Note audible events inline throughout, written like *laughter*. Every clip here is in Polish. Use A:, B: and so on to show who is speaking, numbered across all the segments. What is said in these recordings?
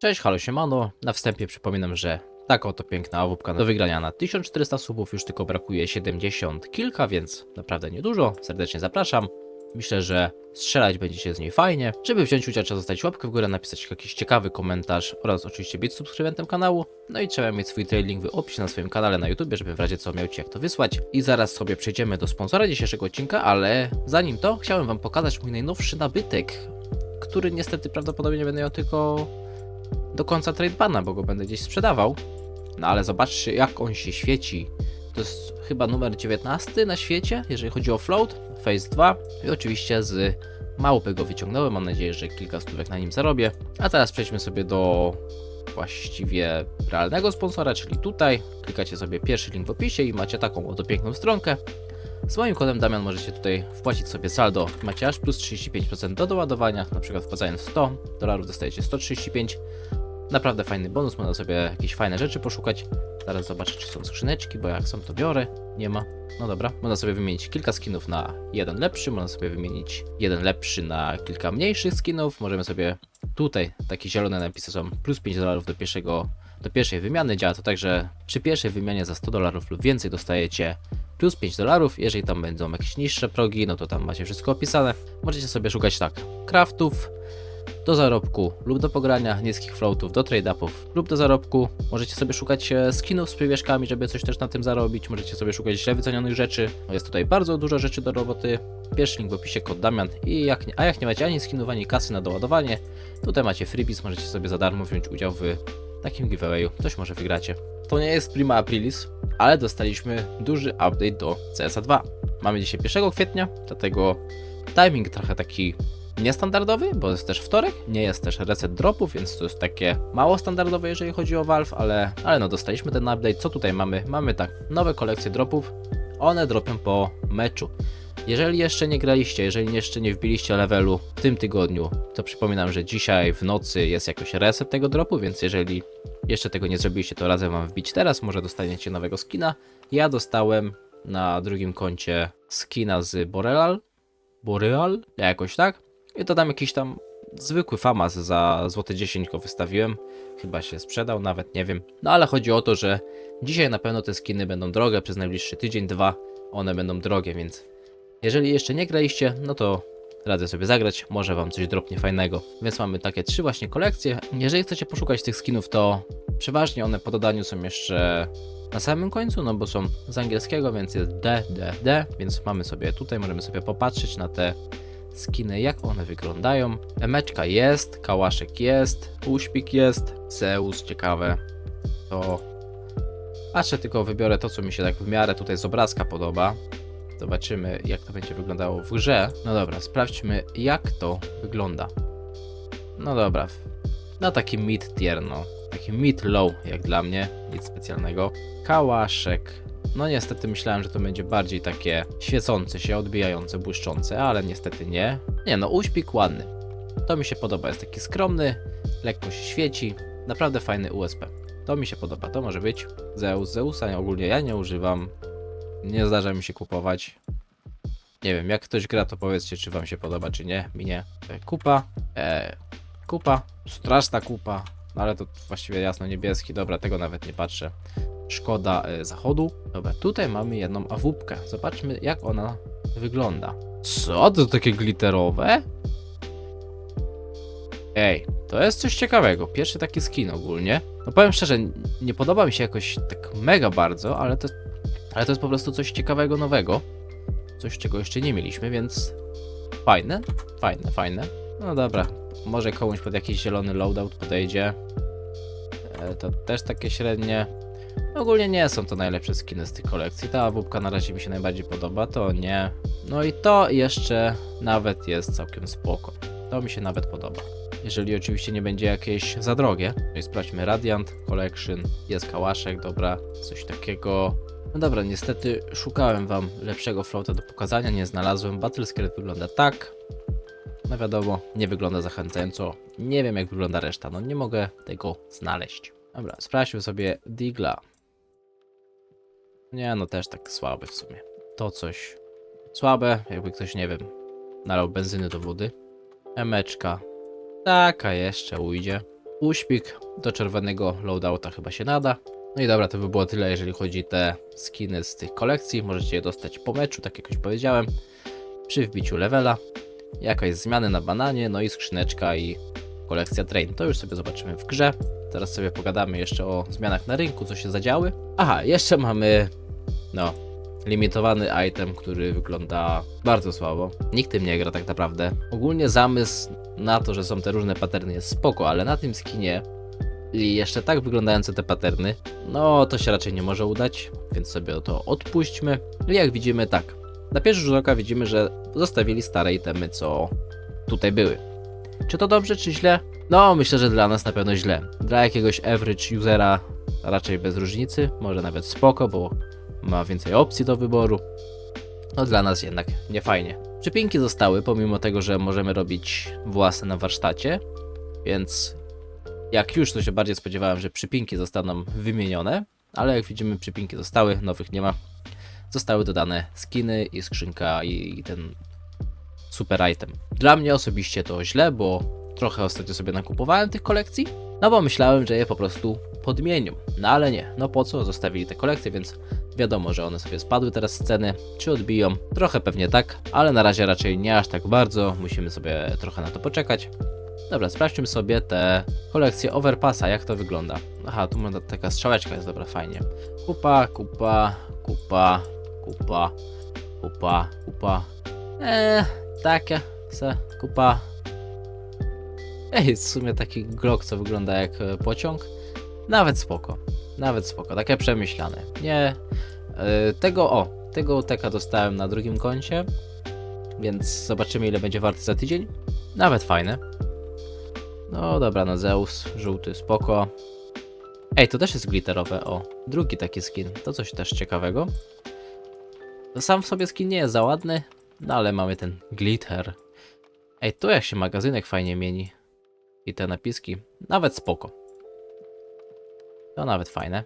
A: Cześć, halo siemano. Na wstępie przypominam, że taka oto piękna awupka do wygrania na 1400 subów już tylko brakuje 70 kilka, więc naprawdę niedużo. Serdecznie zapraszam. Myślę, że strzelać będzie się z niej fajnie. Żeby wziąć udział, trzeba zostawić łapkę w górę, napisać jakiś ciekawy komentarz oraz oczywiście być subskrybentem kanału. No i trzeba mieć swój trailing w opisie na swoim kanale na YouTube, żeby w razie co miał Ci jak to wysłać. I zaraz sobie przejdziemy do sponsora dzisiejszego odcinka, ale zanim to chciałem Wam pokazać mój najnowszy nabytek, który niestety prawdopodobnie będę miał tylko do końca tradebana, bo go będę gdzieś sprzedawał. No ale zobaczcie, jak on się świeci. To jest chyba numer 19 na świecie, jeżeli chodzi o float, phase 2 i oczywiście z małpy go wyciągnąłem. Mam nadzieję, że kilka stówek na nim zarobię. A teraz przejdźmy sobie do właściwie realnego sponsora, czyli tutaj. Klikacie sobie pierwszy link w opisie i macie taką oto piękną stronkę. Z moim kodem Damian możecie tutaj wpłacić sobie saldo. Macie aż plus 35% do doładowania, na przykład wpłacając 100 dolarów dostajecie 135. Naprawdę fajny bonus, można sobie jakieś fajne rzeczy poszukać. Zaraz zobaczę, czy są skrzyneczki, bo jak są, to biorę. Nie ma. No dobra, można sobie wymienić kilka skinów na jeden lepszy, można sobie wymienić jeden lepszy na kilka mniejszych skinów. Możemy sobie tutaj, takie zielone napisy są plus 5 dolarów do pierwszego, do pierwszej wymiany. Działa to tak, że przy pierwszej wymianie za 100 dolarów lub więcej dostajecie plus 5 dolarów. Jeżeli tam będą jakieś niższe progi, no to tam macie wszystko opisane. Możecie sobie szukać tak, craftów, do zarobku lub do pogrania, niskich floatów, do trade-upów lub do zarobku. Możecie sobie szukać e, skinów z przywieszkami, żeby coś też na tym zarobić. Możecie sobie szukać źle wycenionych rzeczy. No Jest tutaj bardzo dużo rzeczy do roboty. Pierwszy link w opisie, kod Damian. I jak a jak nie macie ani skinów, ani kasy na doładowanie, tutaj macie freebies, możecie sobie za darmo wziąć udział w takim giveawayu. Coś może wygracie. To nie jest Prima Aprilis, ale dostaliśmy duży update do CSA 2. Mamy dzisiaj 1 kwietnia, dlatego timing trochę taki niestandardowy, bo jest też wtorek, nie jest też reset dropów, więc to jest takie mało standardowe, jeżeli chodzi o Valve, ale, ale no dostaliśmy ten update. Co tutaj mamy? Mamy tak, nowe kolekcje dropów, one dropią po meczu. Jeżeli jeszcze nie graliście, jeżeli jeszcze nie wbiliście levelu w tym tygodniu, to przypominam, że dzisiaj w nocy jest jakoś reset tego dropu, więc jeżeli jeszcze tego nie zrobiliście, to razem wam wbić teraz, może dostaniecie nowego skina. Ja dostałem na drugim koncie skina z Boreal, Boreal, jakoś tak. I to tam jakiś tam zwykły famas za złote 10 go wystawiłem. Chyba się sprzedał, nawet nie wiem. No ale chodzi o to, że dzisiaj na pewno te skiny będą drogie przez najbliższy tydzień, dwa. One będą drogie, więc jeżeli jeszcze nie graliście, no to radzę sobie zagrać, może wam coś dropnie fajnego. Więc mamy takie trzy właśnie kolekcje. Jeżeli chcecie poszukać tych skinów, to przeważnie one po dodaniu są jeszcze na samym końcu, no bo są z angielskiego, więc jest D, D, D, więc mamy sobie tutaj, możemy sobie popatrzeć na te skiny, jak one wyglądają. Emeczka jest, kałaszek jest, uśpik jest, Zeus, ciekawe. To patrzę tylko, wybiorę to, co mi się tak w miarę tutaj z obrazka podoba. Zobaczymy, jak to będzie wyglądało w grze. No dobra, sprawdźmy, jak to wygląda. No dobra, na taki mid tier, no. Taki mid low, jak dla mnie, nic specjalnego. Kałaszek. No niestety myślałem, że to będzie bardziej takie świecące się, odbijające, błyszczące, ale niestety nie. Nie no, uśpik ładny. To mi się podoba, jest taki skromny, lekko się świeci, naprawdę fajny USP. To mi się podoba, to może być. Zeus, Zeusa ogólnie ja nie używam, nie zdarza mi się kupować. Nie wiem, jak ktoś gra, to powiedzcie, czy wam się podoba, czy nie. Mi nie. E, Kupa, e, kupa, straszna kupa, no ale to właściwie jasno niebieski, dobra, tego nawet nie patrzę. Szkoda e, zachodu. Dobra, tutaj mamy jedną awupkę. Zobaczmy, jak ona wygląda. Co? To takie glitterowe? Ej, to jest coś ciekawego. Pierwszy taki skin ogólnie. No powiem szczerze, nie podoba mi się jakoś tak mega bardzo, ale to, ale to jest po prostu coś ciekawego, nowego. Coś, czego jeszcze nie mieliśmy, więc fajne, fajne, fajne. No dobra, może komuś pod jakiś zielony loadout podejdzie. E, To też takie średnie. Ogólnie nie są to najlepsze skiny z tych kolekcji. Ta awupka na razie mi się najbardziej podoba, to nie. No i to jeszcze nawet jest całkiem spoko. To mi się nawet podoba. Jeżeli oczywiście nie będzie jakieś za drogie. No i sprawdźmy Radiant Collection. Jest kałaszek, dobra, coś takiego. No dobra, niestety szukałem wam lepszego floata do pokazania, nie znalazłem. Battle Script wygląda tak. No wiadomo, nie wygląda zachęcająco. Nie wiem jak wygląda reszta, no nie mogę tego znaleźć. Dobra, sprawdźmy sobie Digla. Nie, no też tak słaby w sumie. To coś słabe, jakby ktoś, nie wiem, nalał benzyny do wody. Emeczka. Taka jeszcze ujdzie. uśpik do czerwonego loadouta chyba się nada. No i dobra, to by było tyle, jeżeli chodzi te skiny z tych kolekcji. Możecie je dostać po meczu, tak jak już powiedziałem, przy wbiciu levela. Jakaś zmiany na bananie, no i skrzyneczka i kolekcja train. To już sobie zobaczymy w grze. Teraz sobie pogadamy jeszcze o zmianach na rynku, co się zadziały. Aha, jeszcze mamy, no, limitowany item, który wygląda bardzo słabo. Nikt tym nie gra tak naprawdę. Ogólnie zamysł na to, że są te różne paterny jest spoko, ale na tym skinie i jeszcze tak wyglądające te paterny, no to się raczej nie może udać, więc sobie to odpuśćmy. I jak widzimy tak, na pierwszy rzut oka widzimy, że zostawili stare itemy, co tutaj były. Czy to dobrze, czy źle? No, myślę, że dla nas na pewno źle. Dla jakiegoś average usera raczej bez różnicy, może nawet spoko, bo ma więcej opcji do wyboru. No dla nas jednak nie fajnie. Przypinki zostały, pomimo tego, że możemy robić własne na warsztacie, więc jak już to się bardziej spodziewałem, że przypinki zostaną wymienione, ale jak widzimy przypinki zostały, nowych nie ma. Zostały dodane skiny i skrzynka i, i ten super item. Dla mnie osobiście to źle, bo trochę ostatnio sobie nakupowałem tych kolekcji, no bo myślałem, że je po prostu podmienią. No ale nie, no po co zostawili te kolekcje, więc wiadomo, że one sobie spadły teraz z ceny, czy odbiją, trochę pewnie tak, ale na razie raczej nie aż tak bardzo, musimy sobie trochę na to poczekać. Dobra, sprawdźmy sobie te kolekcje Overpassa, jak to wygląda. Aha, tu ma taka strzałeczka, jest dobra, fajnie. Kupa, kupa, kupa, kupa, kupa, kupa. Eee, takie, se, kupa. Ej, w sumie taki glok, co wygląda jak e, pociąg. Nawet spoko, nawet spoko, takie przemyślane. Nie, e, tego, o, tego teka dostałem na drugim koncie, więc zobaczymy ile będzie warty za tydzień. Nawet fajne. No dobra, no Zeus, żółty, spoko. Ej, to też jest glitterowe, o. Drugi taki skin, to coś też ciekawego. Sam w sobie skin nie jest za ładny, no ale mamy ten glitter. Ej, tu jak się magazynek fajnie mieni. I te napiski, nawet spoko. To nawet fajne.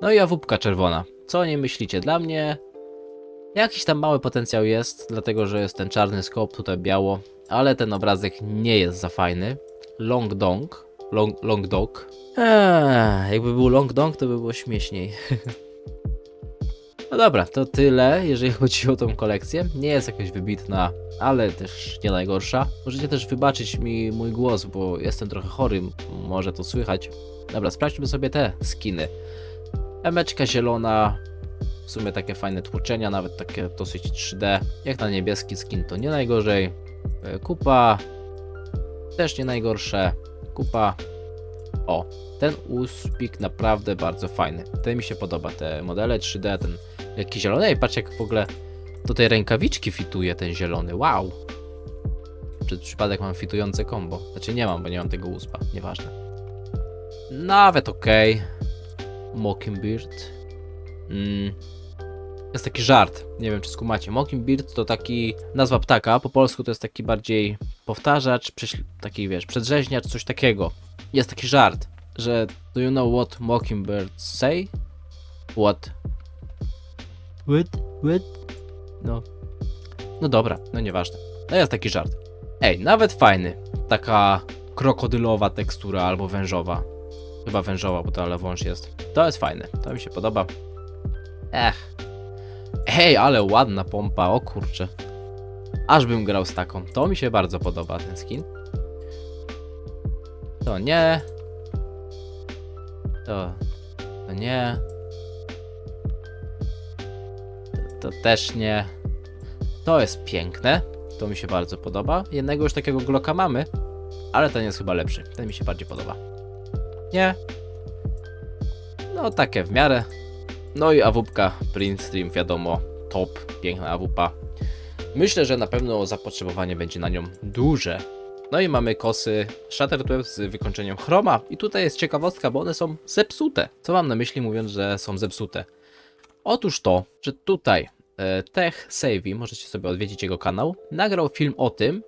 A: No i awupka czerwona. Co o niej myślicie? Dla mnie jakiś tam mały potencjał jest, dlatego że jest ten czarny skop, tutaj biało, ale ten obrazek nie jest za fajny. Long Dong. Long, long Dog. Eee, jakby był Long Dong, to by było śmieszniej. *laughs* no dobra, to tyle, jeżeli chodzi o tą kolekcję. Nie jest jakaś wybitna, ale też nie najgorsza. Możecie też wybaczyć mi mój głos, bo jestem trochę chory, może to słychać. Dobra, sprawdźmy sobie te skiny. Emeczka zielona, w sumie takie fajne tłoczenia, nawet takie dosyć 3D. Jak na niebieski skin to nie najgorzej. E, Kupa, też nie najgorsze. Kupa. O, ten uspik naprawdę bardzo fajny. Ten mi się podoba, te modele 3D, ten jaki zielony. Ej, patrz jak w ogóle do tej rękawiczki fituje ten zielony, wow. Przez przypadek mam fitujące combo. Znaczy nie mam, bo nie mam tego uspa, nieważne. Nawet okej. Mockingbird. Mm. Jest taki żart, nie wiem czy skumacie. Mockingbird to taki nazwa ptaka, po polsku to jest taki bardziej powtarzacz, taki wiesz, przedrzeźniacz, coś takiego. Jest taki żart, że do you know what mockingbirds say? What? What? What? No. No dobra, no nieważne. No jest taki żart. Ej, nawet fajny. Taka krokodylowa tekstura albo wężowa. Chyba wężowa, bo to ale wąż jest. To jest fajne, to mi się podoba. Ech. Ej, ale ładna pompa, o kurczę. Aż bym grał z taką. To mi się bardzo podoba ten skin. To nie. To. To nie. To, to też nie. To jest piękne. To mi się bardzo podoba. Jednego już takiego Glocka mamy, ale ten jest chyba lepszy. Ten mi się bardziej podoba. Nie. No takie w miarę. No i AWP Print Stream, wiadomo, top, piękna AWP. Myślę, że na pewno zapotrzebowanie będzie na nią duże. No i mamy kosy Shattertweb z wykończeniem chroma. I tutaj jest ciekawostka, bo one są zepsute. Co mam na myśli mówiąc, że są zepsute? Otóż to, że tutaj e, Tech Savvy, możecie sobie odwiedzić jego kanał, nagrał film o tym,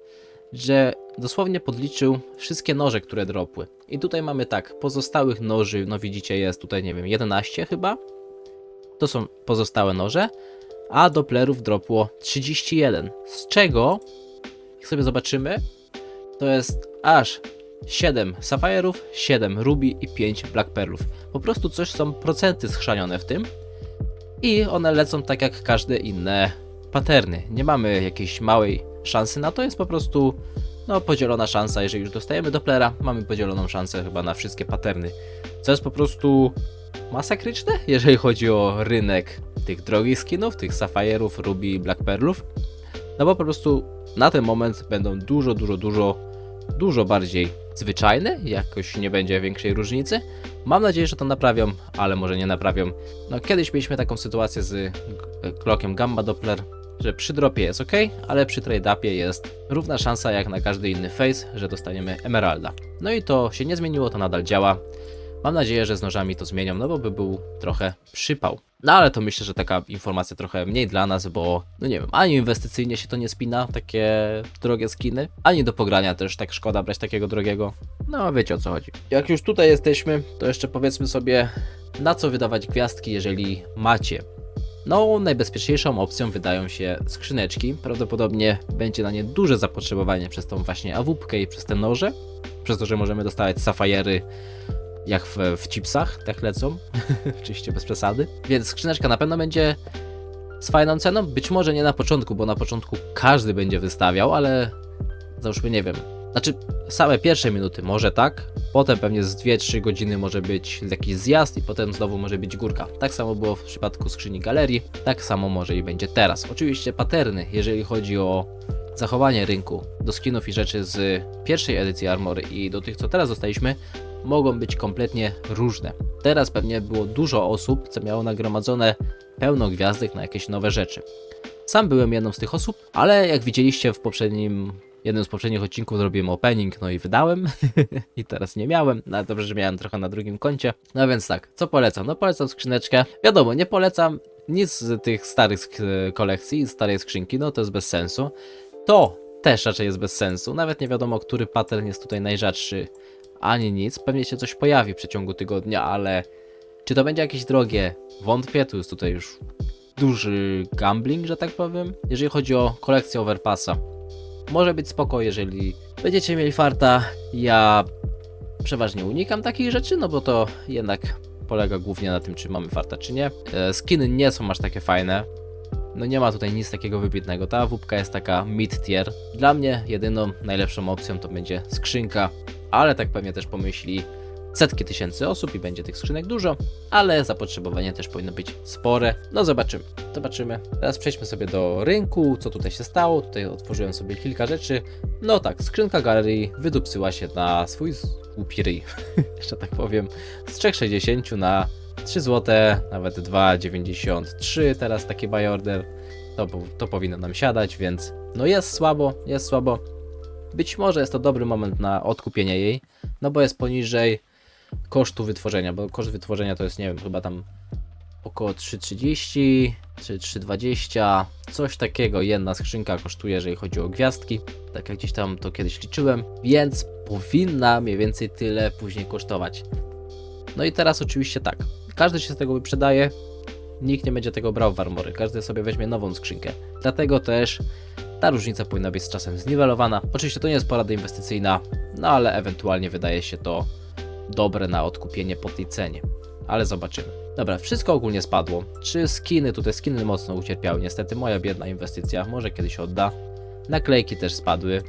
A: że dosłownie podliczył wszystkie noże, które dropły. I tutaj mamy tak, pozostałych noży, no widzicie, jest tutaj, nie wiem, 11 chyba. To są pozostałe noże, a Dopplerów dropło 31. Z czego, jak sobie zobaczymy, to jest aż 7 Safire'ów, 7 Ruby i 5 Black Pearlów. Po prostu coś są procenty schrzanione w tym i one lecą tak jak każde inne paterny. Nie mamy jakiejś małej szansy na to, jest po prostu no, podzielona szansa. Jeżeli już dostajemy Dopplera, mamy podzieloną szansę chyba na wszystkie paterny. Co jest po prostu masakryczne, *laughs* jeżeli chodzi o rynek tych drogich skinów, tych Safire'ów, Ruby Black Pearlów. No bo po prostu na ten moment będą dużo, dużo, dużo, dużo bardziej zwyczajne, jakoś nie będzie większej różnicy. Mam nadzieję, że to naprawią, ale może nie naprawią. No kiedyś mieliśmy taką sytuację z klokiem Gamba Doppler, że przy dropie jest ok, ale przy trade-upie jest równa szansa jak na każdy inny face, że dostaniemy Emeralda. No i to się nie zmieniło, to nadal działa. Mam nadzieję, że z nożami to zmienią, no bo by był trochę przypał. No ale to myślę, że taka informacja trochę mniej dla nas, bo no nie wiem, ani inwestycyjnie się to nie spina, takie drogie skiny, ani do pogrania też tak szkoda brać takiego drogiego. No wiecie o co chodzi. Jak już tutaj jesteśmy, to jeszcze powiedzmy sobie, na co wydawać gwiazdki, jeżeli macie no, najbezpieczniejszą opcją wydają się skrzyneczki. Prawdopodobnie będzie na nie duże zapotrzebowanie przez tą właśnie awupkę i przez te noże. Przez to, że możemy dostawać safajery jak w, w chipsach, tak lecą. *laughs* Oczywiście bez przesady. Więc skrzyneczka na pewno będzie z fajną ceną. Być może nie na początku, bo na początku każdy będzie wystawiał, ale załóżmy, nie wiem. Znaczy, same pierwsze minuty może tak, potem pewnie z 2-3 godziny może być jakiś zjazd i potem znowu może być górka. Tak samo było w przypadku skrzyni galerii, tak samo może i będzie teraz. Oczywiście paterny, jeżeli chodzi o zachowanie rynku do skinów i rzeczy z pierwszej edycji Armory i do tych, co teraz dostaliśmy, mogą być kompletnie różne. Teraz pewnie było dużo osób, co miało nagromadzone pełno gwiazdek na jakieś nowe rzeczy. Sam byłem jedną z tych osób, ale jak widzieliście w poprzednim jednym z poprzednich odcinków zrobiłem opening, no i wydałem. *laughs* I teraz nie miałem, no ale dobrze, że miałem trochę na drugim koncie. No więc tak, co polecam? No polecam skrzyneczkę. Wiadomo, nie polecam nic z tych starych kolekcji, starej skrzynki, no to jest bez sensu. To też raczej jest bez sensu. Nawet nie wiadomo, który pattern jest tutaj najrzadszy, ani nic. Pewnie się coś pojawi w przeciągu tygodnia, ale czy to będzie jakieś drogie? Wątpię, tu jest tutaj już duży gambling, że tak powiem. Jeżeli chodzi o kolekcję Overpassa, może być spoko, jeżeli będziecie mieli farta. Ja przeważnie unikam takich rzeczy, no bo to jednak polega głównie na tym, czy mamy farta, czy nie. E, Skiny nie są aż takie fajne. No nie ma tutaj nic takiego wybitnego. Ta wódka jest taka mid tier. Dla mnie jedyną najlepszą opcją to będzie skrzynka, ale tak pewnie też pomyśli setki tysięcy osób i będzie tych skrzynek dużo, ale zapotrzebowanie też powinno być spore. No zobaczymy, zobaczymy. Teraz przejdźmy sobie do rynku, co tutaj się stało. Tutaj otworzyłem sobie kilka rzeczy. No tak, skrzynka galerii wydupcyła się na swój głupi ryj, *laughs* jeszcze tak powiem, z 3,60 na 3 zł, nawet 2,93 teraz taki buy order. To, to powinno nam siadać, więc no jest słabo, jest słabo. Być może jest to dobry moment na odkupienie jej, no bo jest poniżej kosztu wytworzenia, bo koszt wytworzenia to jest, nie wiem, chyba tam około 3,30 czy 3,20, coś takiego jedna skrzynka kosztuje, jeżeli chodzi o gwiazdki, tak jak gdzieś tam to kiedyś liczyłem, więc powinna mniej więcej tyle później kosztować. No i teraz oczywiście tak, każdy się z tego wyprzedaje, nikt nie będzie tego brał w armory, każdy sobie weźmie nową skrzynkę, dlatego też ta różnica powinna być z czasem zniwelowana. Oczywiście to nie jest porada inwestycyjna, no ale ewentualnie wydaje się to dobre na odkupienie po tej cenie. Ale zobaczymy. Dobra, wszystko ogólnie spadło. Czy skiny, tutaj skiny mocno ucierpiały. Niestety moja biedna inwestycja, może kiedyś odda. Naklejki też spadły.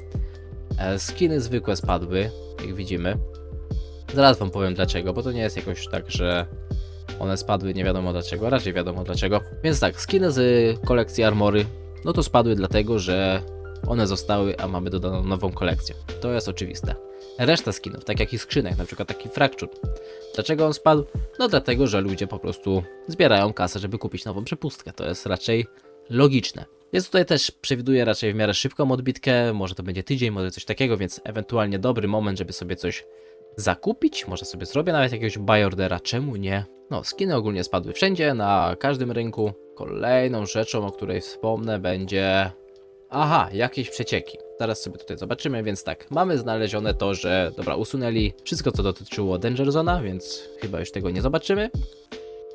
A: E, skiny zwykłe spadły, jak widzimy. Zaraz wam powiem dlaczego, bo to nie jest jakoś tak, że one spadły nie wiadomo dlaczego, raczej wiadomo dlaczego. Więc tak, skiny z kolekcji Armory, no to spadły dlatego, że one zostały, a mamy dodaną nową kolekcję. To jest oczywiste reszta skinów, tak jak i skrzynek, na przykład taki Fracture. Dlaczego on spadł? No dlatego, że ludzie po prostu zbierają kasę, żeby kupić nową przepustkę. To jest raczej logiczne. Więc tutaj też przewiduję raczej w miarę szybką odbitkę, może to będzie tydzień, może coś takiego, więc ewentualnie dobry moment, żeby sobie coś zakupić. Może sobie zrobię nawet jakiegoś buy czemu nie? No, skiny ogólnie spadły wszędzie, na każdym rynku. Kolejną rzeczą, o której wspomnę, będzie. Aha, jakieś przecieki. Zaraz sobie tutaj zobaczymy, więc tak, mamy znalezione to, że dobra, usunęli wszystko co dotyczyło Danger Zona, więc chyba już tego nie zobaczymy.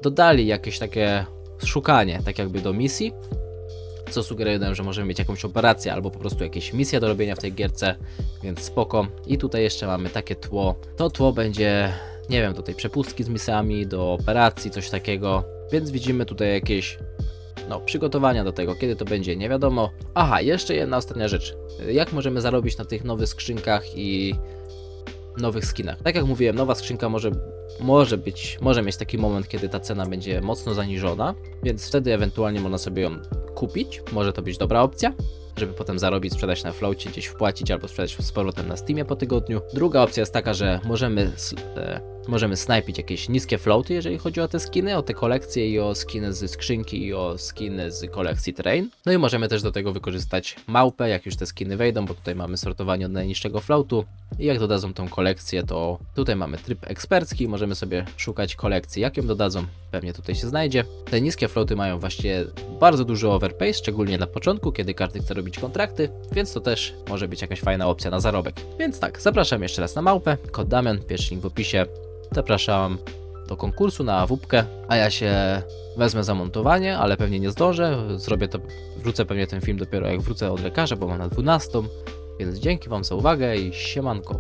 A: Dodali jakieś takie szukanie, tak jakby do misji, co sugeruje nam, że możemy mieć jakąś operację albo po prostu jakieś misje do robienia w tej gierce, więc spoko. I tutaj jeszcze mamy takie tło. To tło będzie, nie wiem, tutaj przepustki z misjami do operacji, coś takiego, więc widzimy tutaj jakieś no, przygotowania do tego, kiedy to będzie, nie wiadomo. Aha, jeszcze jedna ostatnia rzecz. Jak możemy zarobić na tych nowych skrzynkach i nowych skinach? Tak jak mówiłem, nowa skrzynka może, może być, może mieć taki moment, kiedy ta cena będzie mocno zaniżona, więc wtedy ewentualnie można sobie ją kupić. Może to być dobra opcja, żeby potem zarobić, sprzedać na floacie, gdzieś wpłacić albo sprzedać z powrotem na Steamie po tygodniu. Druga opcja jest taka, że możemy, e, możemy snajpić jakieś niskie floaty, jeżeli chodzi o te skiny, o te kolekcje i o skiny z skrzynki i o skiny z kolekcji Train. No i możemy też do tego wykorzystać małpę, jak już te skiny wejdą, bo tutaj mamy sortowanie od najniższego floatu i jak dodadzą tą kolekcję, to tutaj mamy tryb ekspercki, możemy sobie szukać kolekcji, jak ją dodadzą, pewnie tutaj się znajdzie. Te niskie floaty mają właśnie bardzo duży overpay, szczególnie na początku, kiedy każdy chce robić kontrakty, więc to też może być jakaś fajna opcja na zarobek. Więc tak, zapraszam jeszcze raz na małpę, kod Damian, pierwszy link w opisie. Zapraszam do konkursu na wupkę, a ja się wezmę za montowanie, ale pewnie nie zdążę. Zrobię to, wrzucę pewnie ten film dopiero jak wrócę od lekarza, bo mam na 12. Więc dzięki Wam za uwagę i siemanko.